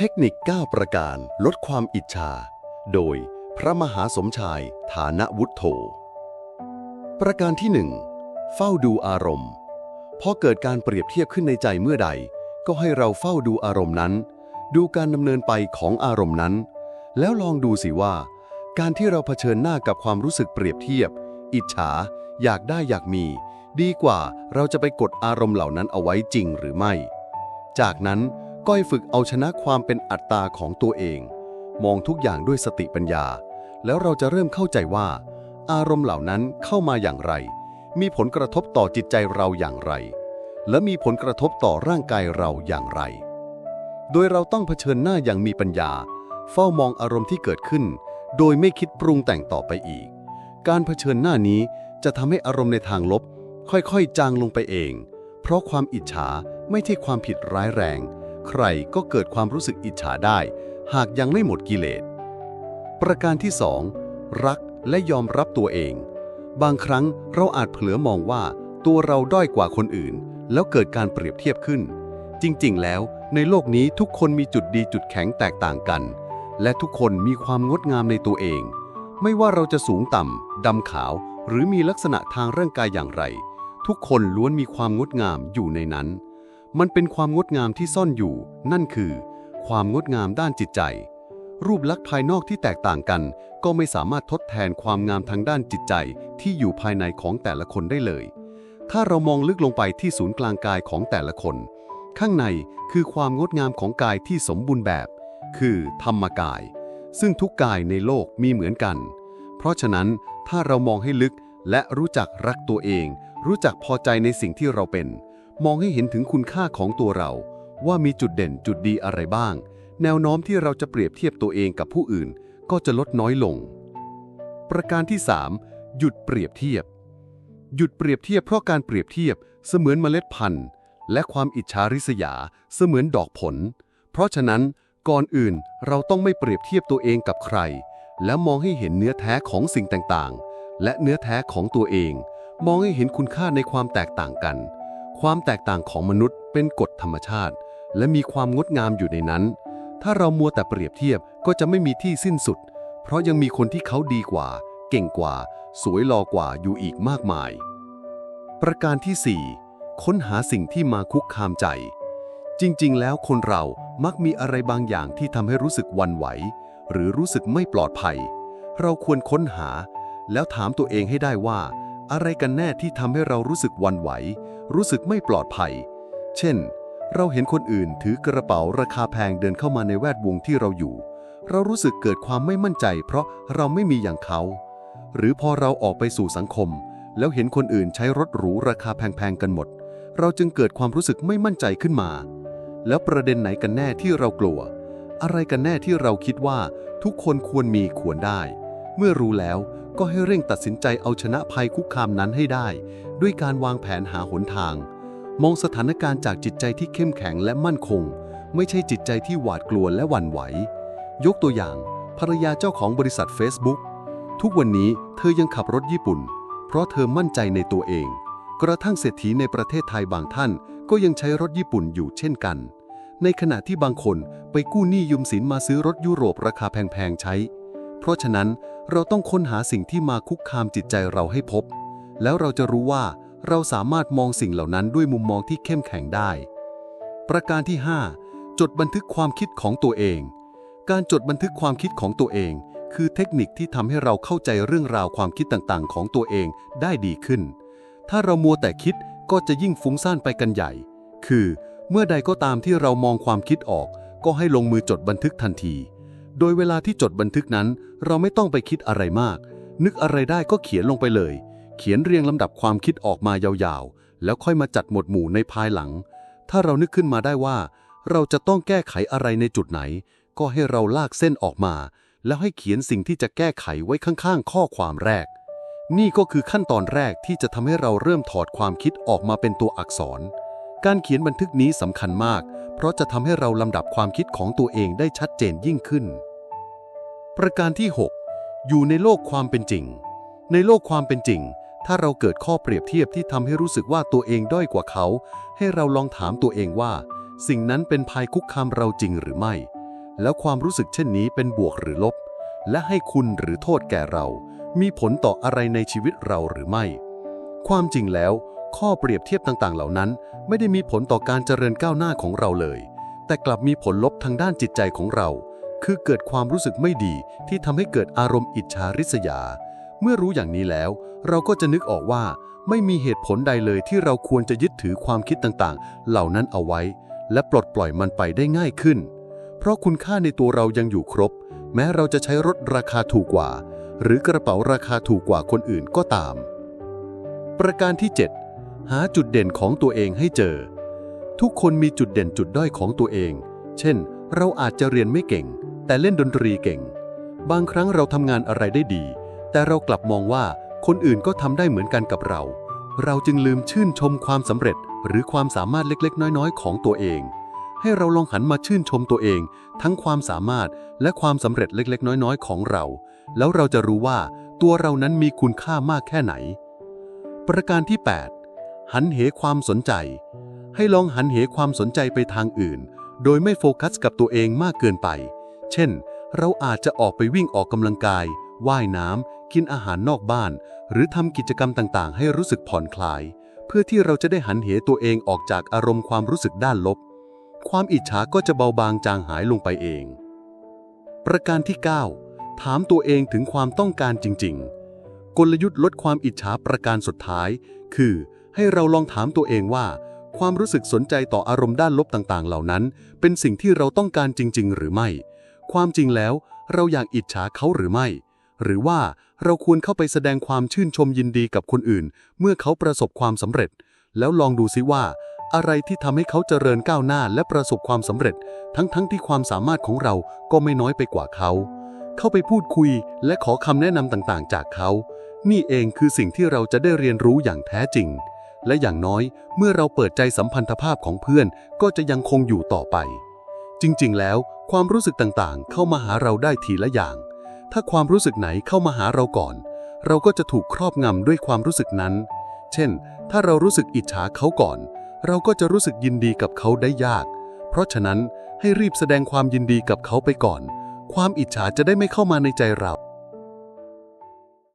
เทคนิค 9 ประการลดความอิจฉา โดยพระมหาสมชายฐานวุฒโธ ประการที่ 1 เฝ้าดูอารมณ์ พอเกิดการเปรียบเทียบขึ้นในใจเมื่อใด ก็ให้เราเฝ้าดูอารมณ์นั้น ดูการดำเนินไปของอารมณ์นั้น แล้วลองดูสิว่า การที่เราเผชิญหน้ากับความรู้สึกเปรียบเทียบ อิจฉา อยากได้อยากมี ดีกว่าเราจะไปกดอารมณ์เหล่านั้นเอาไว้จริงหรือไม่ จากนั้น ก็ให้ฝึกเอาชนะความเป็นอัตตาของตัวเอง มองทุกอย่างด้วยสติปัญญา แล้วเราจะเริ่มเข้าใจว่า อารมณ์เหล่านั้นเข้ามาอย่างไร มีผลกระทบต่อจิตใจเราอย่างไร และมีผลกระทบต่อร่างกายเราอย่างไร โดยเราต้องเผชิญหน้าอย่างมีปัญญา เฝ้ามองอารมณ์ที่เกิดขึ้น โดยไม่คิดปรุงแต่งต่อไปอีก การเผชิญหน้านี้จะทำให้อารมณ์ในทางลบ ค่อยๆ จางลงไปเอง เพราะความอิจฉาไม่ใช่ความผิดร้ายแรง ใครก็เกิดความรู้สึกอิจฉาได้ หากยังไม่หมดกิเลส ประการที่ 2 รักและยอมรับตัวเอง บางครั้งเราอาจเผลอมองว่าตัวเราด้อยกว่าคนอื่น แล้วเกิดการเปรียบเทียบขึ้น จริงๆ แล้วในโลกนี้ทุกคนมีจุดดีจุดแข็งแตกต่างกัน และทุกคนมีความงดงามในตัวเอง ไม่ว่าเราจะสูงต่ำดำขาว หรือมีลักษณะทางร่างกายอย่างไร ทุกคนล้วนมีความงดงามอยู่ในนั้น มันเป็นความงดงามที่ซ่อนอยู่ นั่นคือ ความงดงามด้านจิตใจ รูปลักษณ์ภายนอกที่แตกต่างกัน ก็ไม่สามารถทดแทนความงามทางด้านจิตใจที่อยู่ภายในของแต่ละคนได้เลย ถ้าเรามองลึกลงไปที่ศูนย์กลางกายของแต่ละคน ข้างในคือความงดงามของกายที่สมบูรณ์แบบ คือธรรมกาย ซึ่งทุกกายในโลกมีเหมือนกัน เพราะฉะนั้นถ้าเรามองให้ลึกและรู้จักรักตัวเอง รู้จักพอใจในสิ่งที่เราเป็น มองให้เห็นถึงคุณค่าของตัวเรา ว่ามีจุดเด่นจุดดีอะไรบ้าง แนวโน้มที่เราจะเปรียบเทียบตัวเองกับผู้อื่น ก็จะลดน้อยลง ประการที่ 3 หยุดเปรียบเทียบ หยุดเปรียบเทียบเพราะการเปรียบเทียบเสมือนเมล็ดพันธุ์ และความอิจฉาริษยาเสมือนดอกผล เพราะฉะนั้นก่อนอื่นเราต้องไม่เปรียบเทียบตัวเองกับใคร แล้วมองให้เห็นเนื้อแท้ของสิ่งต่างๆ และเนื้อแท้ของตัวเอง มองให้เห็นคุณค่าในความแตกต่างกัน ความแตกต่างของมนุษย์เป็นกฎธรรมชาติ และมีความงดงามอยู่ในนั้น ถ้าเรามัวแต่เปรียบเทียบก็จะไม่มีที่สิ้นสุด เพราะยังมีคนที่เขาดีกว่า เก่งกว่า สวยหล่อกว่าอยู่อีกมากมาย ประการที่ 4 ค้นหาสิ่งที่มาคุกคามใจ จริงๆ แล้วคนเรามักมีอะไรบางอย่างที่ทำให้รู้สึกวันไหว หรือรู้สึกไม่ปลอดภัย เราควรค้นหา แล้วถามตัวเองให้ได้ว่า อะไรกันแน่ที่ทำให้เรารู้สึกวันไหว รู้สึกไม่ปลอดภัย เช่น เราเห็นคนอื่นถือกระเป๋าราคาแพงเดินเข้ามาในแวดวงที่เราอยู่ เรารู้สึกเกิดความไม่มั่นใจ เพราะเราไม่มีอย่างเขา หรือพอเราออกไปสู่สังคม แล้วเห็นคนอื่นใช้รถหรูราคาแพงๆกันหมด เราจึงเกิดความรู้สึกไม่มั่นใจขึ้นมา แล้วประเด็นไหนกันแน่ที่เรากลัว อะไรกันแน่ที่เราคิดว่า ทุกคนควรมีควรได้ เมื่อรู้แล้ว ก็ให้เร่งตัดสินใจเอาชนะภัยคุกคามนั้นให้ได้ ด้วยการวางแผนหาหนทาง มองสถานการณ์จากจิตใจที่เข้มแข็งและมั่นคง ไม่ใช่จิตใจที่หวาดกลัวและหวั่นไหว ยกตัวอย่าง ภรรยาเจ้าของบริษัท Facebook ทุกวันนี้เธอยังขับรถญี่ปุ่น เพราะเธอมั่นใจในตัวเอง กระทั่งเศรษฐีในประเทศไทยบางท่าน ก็ยังใช้รถญี่ปุ่นอยู่เช่นกัน ในขณะที่บางคนไปกู้หนี้ยืมสินมาซื้อรถยุโรปราคาแพงๆใช้ ราะฉะนั้นเราต้องค้นหาสิ่งที่มาคุกคามจิตใจเราให้พบ แล้วเราจะรู้ว่าเราสามารถมองสิ่งเหล่านั้นด้วยมุมมองที่เข้มแข็งได้ ประการที่ 5 จดบันทึกความคิดของตัวเอง การจดบันทึกความคิดของตัวเอง คือเทคนิคที่ทำให้เราเข้าใจเรื่องราวความคิดต่างๆ ของตัวเองได้ดีขึ้น ถ้าเรามัวแต่คิดก็จะยิ่งฟุ้งซ่านไปกันใหญ่ คือ เมื่อใดก็ตามที่เรามองความคิดออก ก็ให้ลงมือจดบันทึกทันที โดยเวลาที่จดบันทึกนั้น เราไม่ต้องไปคิดอะไรมาก นึกอะไรได้ก็เขียนลงไปเลย เขียนเรียงลำดับความคิดออกมายาวๆ แล้วค่อยมาจัดหมวดหมู่ในภายหลัง ถ้าเรานึกขึ้นมาได้ว่า เราจะต้องแก้ไขอะไรในจุดไหน ก็ให้เราลากเส้นออกมา แล้วให้เขียนสิ่งที่จะแก้ไขไว้ข้างๆ ข้อความแรก นี่ก็คือขั้นตอนแรกที่จะทำให้เราเริ่มถอดความคิดออกมาเป็นตัวอักษร การเขียนบันทึกนี้สำคัญมาก เพราะจะทำให้เราลำดับความคิดของตัวเองได้ชัดเจนยิ่งขึ้น ประการที่ 6 อยู่ในโลกความเป็นจริง ในโลกความเป็นจริง ถ้าเราเกิดข้อเปรียบเทียบที่ทำให้รู้สึกว่าตัวเองด้อยกว่าเขา ให้เราลองถามตัวเองว่า สิ่งนั้นเป็นภัยคุกคามเราจริงหรือไม่ แล้วความรู้สึกเช่นนี้เป็นบวกหรือลบ และให้คุณหรือโทษแก่เรา มีผลต่ออะไรในชีวิตเราหรือไม่ ความจริงแล้ว ข้อเปรียบเทียบต่าง ๆ เหล่านั้น ไม่ได้มีผลต่อการเจริญก้าวหน้าของเราเลย แต่กลับมีผลลบทางด้านจิตใจของเรา คือเกิดความรู้สึกไม่ดีที่ทำให้เกิดอารมณ์อิจฉาริษยา เมื่อรู้อย่างนี้แล้ว เราก็จะนึกออกว่า ไม่มีเหตุผลใดเลยที่เราควรจะยึดถือความคิดต่างๆ เหล่านั้นเอาไว้ และปลดปล่อยมันไปได้ง่ายขึ้น เพราะคุณค่าในตัวเรายังอยู่ครบ แม้เราจะใช้รถราคาถูกกว่า หรือกระเป๋าราคาถูกกว่าคนอื่นก็ตามประการที่ 7 หาจุดเด่นของตัวเองให้เจอ ทุกคนมีจุดเด่นจุดด้อยของตัวเอง เช่น เราอาจจะเรียนไม่เก่ง แต่เล่นดนตรีเก่ง บางครั้งเราทำงานอะไรได้ดี แต่เรากลับมองว่าคนอื่นก็ทำได้เหมือนกันกับเรา เราจึงลืมชื่นชมความสำเร็จ หรือความสามารถเล็กๆ น้อยๆ ของตัวเอง ให้เราลองหันมาชื่นชมตัวเอง ทั้งความสามารถและความสำเร็จเล็กๆ น้อยๆ ของเรา แล้วเราจะรู้ว่าตัวเรานั้นมีคุณค่ามากแค่ไหน ประการที่ 8 หันเหความสนใจ ให้ลองหันเหความสนใจไปทางอื่น โดยไม่โฟกัสกับตัวเองมากเกินไป เช่น เราอาจจะออกไปวิ่งออกกำลังกาย ว่ายน้ำ กินอาหารนอกบ้าน หรือทำกิจกรรมต่างๆ ให้รู้สึกผ่อนคลาย เพื่อที่เราจะได้หันเหตัวเองออกจากอารมณ์ความรู้สึกด้านลบ ความอิจฉาก็จะเบาบางจางหายลงไปเอง ประการที่ 9 ถามตัวเองถึงความต้องการจริง ๆ กลยุทธ์ลดความอิจฉาประการสุดท้าย คือ ให้เราลองถามตัวเองว่า ความรู้สึกสนใจต่ออารมณ์ด้านลบต่างๆ เหล่านั้น เป็นสิ่งที่เราต้องการจริง ๆ หรือไม่ ความจริงแล้ว เราอยากอิจฉาเขาหรือไม่ หรือว่าเราควรเข้าไปแสดงความชื่นชมยินดีกับคนอื่น เมื่อเขาประสบความสำเร็จ แล้วลองดูซิว่า อะไรที่ทำให้เขาเจริญก้าวหน้าและประสบความสำเร็จ ทั้งๆทที่ความสามารถของเราก็ไม่น้อยไปกว่าเขาเข้าไปพูดคุยและขอคำแนะนำต่างๆ จากเขา นี่เองคือสิ่งที่เราจะได้เรียนรู้อย่างแท้จริง และอย่างน้อยเมื่อเราเปิดใจสัมพันธภาพของเพื่อนก็จะยังคงอยู่ต่อไป จริงๆ แล้วความรู้สึกต่างๆ เข้ามาหาเราได้ทีละอย่าง ถ้าความรู้สึกไหนเข้ามาหาเราก่อน เราก็จะถูกครอบงำด้วยความรู้สึกนั้น เช่น ถ้าเรารู้สึกอิจฉาเขาก่อน เราก็จะรู้สึกยินดีกับเขาได้ยาก เพราะฉะนั้นให้รีบแสดงความยินดีกับเขาไปก่อน ความอิจฉาจะได้ไม่เข้ามาในใจเรา